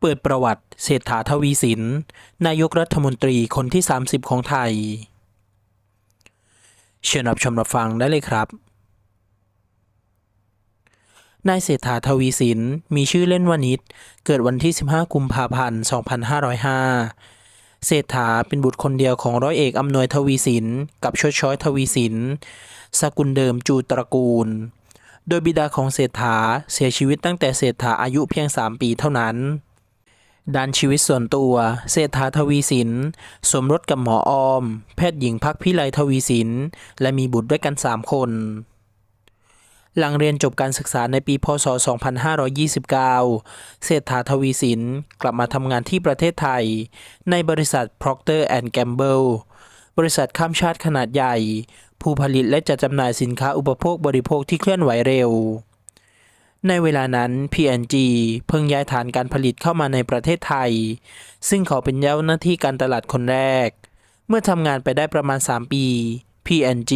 เปิดประวัติเศรษฐาทวีสิน นายกรัฐมนตรีคนที่ 30 ของไทย เชิญรับชมรับฟังได้เลยครับ นายเศรษฐาทวีสิน มีชื่อเล่นว่านิดเกิดวันที่ 15 กุมภาพันธ์ 2505 เศรษฐาเป็นบุตรคนเดียวของร้อยเอกอำนวยทวีสิน กับชดช้อยทวีสิน สกุลเดิมจูตระกูลโดยบิดาของเศรษฐาเสียชีวิตตั้งแต่เศรษฐาอายุเพียง 3 ปีเท่านั้น ด้านชีวิตส่วนตัว เศรษฐาทวีสิน สมรสกับหมอออม แพทย์หญิงพักพิไลทวีสิน และมีบุตรด้วยกัน 3 คน หลังเรียนจบการศึกษาในปีพศ 2529 เศรษฐาทวีสิน กลับมาทำงานที่ประเทศไทย ในบริษัท Procter Gamble บริษัทข้ามชาติขนาดใหญ่ ผู้ผลิตและจัดจำหน่ายสินค้าอุปโภคบริโภคที่เคลื่อนไหวเร็ว ในเวลานั้น P&G เพิ่งย้ายฐานการผลิตเข้ามาในประเทศไทย ซึ่งเขาเป็นเจ้าหน้าที่การตลาดคนแรก เมื่อทำงานไปได้ประมาณ 3 ปี P&G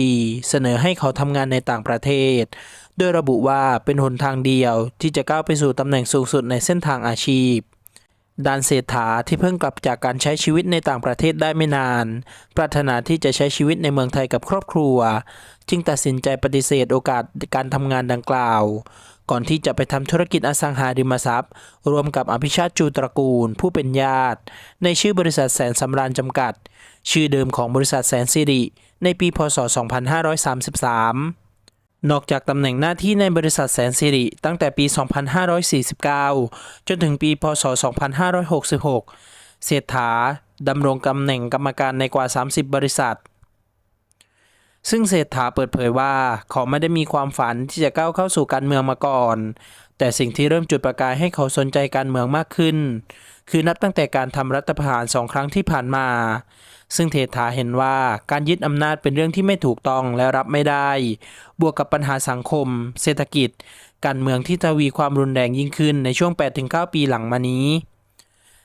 เสนอให้เขาทำงานในต่างประเทศ โดยระบุว่าเป็นหนทางเดียวที่จะก้าวไปสู่ตำแหน่งสูงสุดในเส้นทางอาชีพดานเศรษฐาที่เพิ่งกลับจากการใช้ชีวิตในต่างประเทศได้ไม่นาน ปรารถนาที่จะใช้ชีวิตในเมืองไทยกับครอบครัว จึงตัดสินใจปฏิเสธโอกาสการทำงานดังกล่าว ก่อนที่จะไปทำธุรกิจอสังหาริมทรัพย์ รวมกับอภิชาติจูตระกูล ผู้เป็นญาติ ในชื่อบริษัทแสนสำราญจำกัด ชื่อเดิมของบริษัทแสนสิริ ในปีพศ 2533นอกจากตำแหน่งหน้าที่ในบริษัทแสนสิริตั้งแต่ปี 2549 จนถึงปี พศ 2566 เศรษฐาดำรงตำแหน่งกรรมการในกว่า 30 บริษัท ซึ่งเศรษฐาเปิดเผยว่าเขาไม่ได้มีความฝันที่จะก้าวเข้าสู่การเมืองมาก่อน แต่สิ่งที่เริ่มจุดประกายให้เขาสนใจการเมืองมากขึ้น คือนับตั้งแต่การทำรัฐประหารสองครั้งที่ผ่านมา ซึ่งเศรษฐาเห็นว่าการยึดอำนาจเป็นเรื่องที่ไม่ถูกต้องและรับไม่ได้ บวกกับปัญหาสังคม เศรษฐกิจ การเมืองที่ทวีความรุนแรงยิ่งขึ้นในช่วง 8-9 ปีหลังมานี้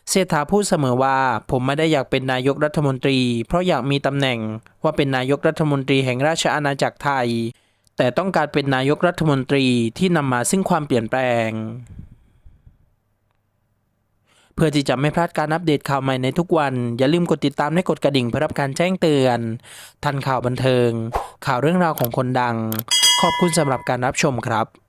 เศรษฐาพูดเสมอว่าผมไม่ได้อยากเป็นนายกรัฐมนตรี เพราะอยากมีตำแหน่งว่าเป็นนายกรัฐมนตรีแห่งราชอาณาจักรไทย แต่ต้องการเป็นนายกรัฐมนตรีที่นำมาซึ่งความเปลี่ยนแปลง เพื่อที่จะไม่พลาดการอัปเดตข่าวใหม่ในทุกวัน อย่าลืมกดติดตามและกดกระดิ่งเพื่อรับการแจ้งเตือน ทันข่าวบันเทิง ข่าวเรื่องราวของคนดัง ขอบคุณสำหรับการรับชมครับ